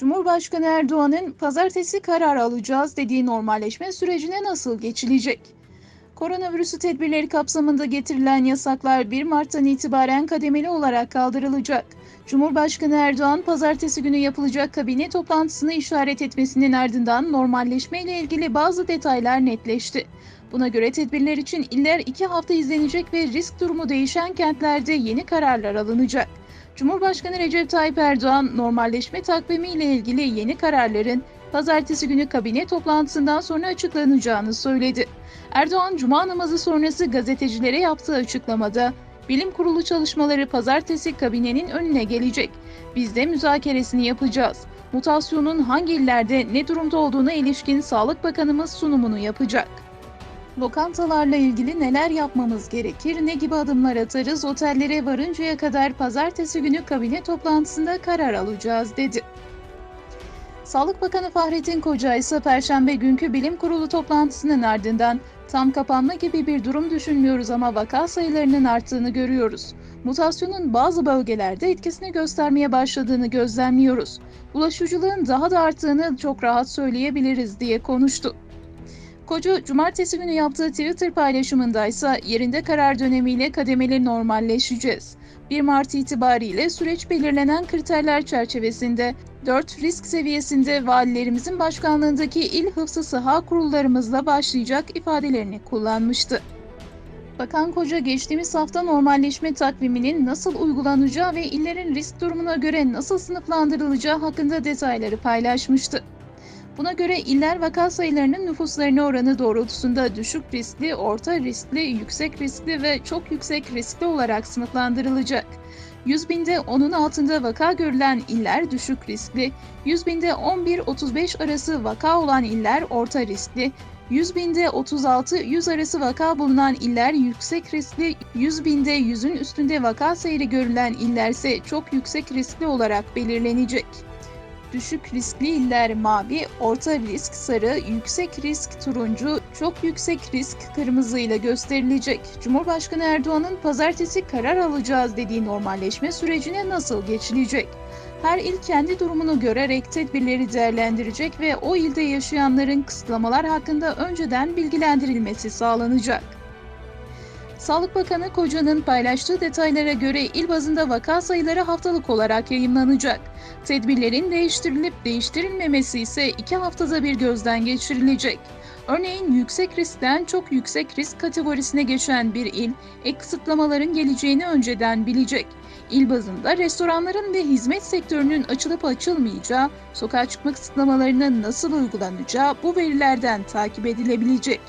Cumhurbaşkanı Erdoğan'ın pazartesi karar alacağız dediği normalleşme sürecine nasıl geçilecek? Koronavirüsü tedbirleri kapsamında getirilen yasaklar 1 Mart'tan itibaren kademeli olarak kaldırılacak. Cumhurbaşkanı Erdoğan pazartesi günü yapılacak kabine toplantısını işaret etmesinin ardından normalleşme ile ilgili bazı detaylar netleşti. Buna göre tedbirler için iller 2 hafta izlenecek ve risk durumu değişen kentlerde yeni kararlar alınacak. Cumhurbaşkanı Recep Tayyip Erdoğan normalleşme takvimi ile ilgili yeni kararların pazartesi günü kabine toplantısından sonra açıklanacağını söyledi. Erdoğan cuma namazı sonrası gazetecilere yaptığı açıklamada bilim kurulu çalışmaları pazartesi kabinenin önüne gelecek. Biz de müzakeresini yapacağız. Mutasyonun hangi illerde ne durumda olduğuna ilişkin Sağlık Bakanımız sunumunu yapacak. Lokantalarla ilgili neler yapmamız gerekir, ne gibi adımlar atarız, otellere varıncaya kadar pazartesi günü kabine toplantısında karar alacağız dedi. Sağlık Bakanı Fahrettin Koca ise Perşembe günkü bilim kurulu toplantısının ardından tam kapanma gibi bir durum düşünmüyoruz ama vaka sayılarının arttığını görüyoruz. Mutasyonun bazı bölgelerde etkisini göstermeye başladığını gözlemliyoruz. Bulaşıcılığın daha da arttığını çok rahat söyleyebiliriz diye konuştu. Koca cumartesi günü yaptığı Twitter paylaşımında ise yerinde karar dönemiyle kademeli normalleşeceğiz. 1 Mart itibariyle süreç belirlenen kriterler çerçevesinde 4 risk seviyesinde valilerimizin başkanlığındaki il hıfzı saha kurullarımızla başlayacak ifadelerini kullanmıştı. Bakan Koca geçtiğimiz hafta normalleşme takviminin nasıl uygulanacağı ve illerin risk durumuna göre nasıl sınıflandırılacağı hakkında detayları paylaşmıştı. Buna göre iller vaka sayılarının nüfuslarına oranı doğrultusunda düşük riskli, orta riskli, yüksek riskli ve çok yüksek riskli olarak sınıflandırılacak. 100 binde onun altında vaka görülen iller düşük riskli, 100 binde 11-35 arası vaka olan iller orta riskli, 100 binde 36-100 arası vaka bulunan iller yüksek riskli, 100 binde 100'ün üstünde vaka seyri görülen iller ise çok yüksek riskli olarak belirlenecek. Düşük riskli iller mavi, orta risk sarı, yüksek risk turuncu, çok yüksek risk kırmızı ile gösterilecek. Cumhurbaşkanı Erdoğan'ın pazartesi karar alacağız dediği normalleşme sürecine nasıl geçilecek? Her il kendi durumunu görerek tedbirleri değerlendirecek ve o ilde yaşayanların kısıtlamalar hakkında önceden bilgilendirilmesi sağlanacak. Sağlık Bakanı Koca'nın paylaştığı detaylara göre il bazında vaka sayıları haftalık olarak yayınlanacak. Tedbirlerin değiştirilip değiştirilmemesi ise iki haftada bir gözden geçirilecek. Örneğin yüksek riskten çok yüksek risk kategorisine geçen bir il, ek kısıtlamaların geleceğini önceden bilecek. İl bazında restoranların ve hizmet sektörünün açılıp açılmayacağı, sokağa çıkma kısıtlamalarının nasıl uygulanacağı bu verilerden takip edilebilecek.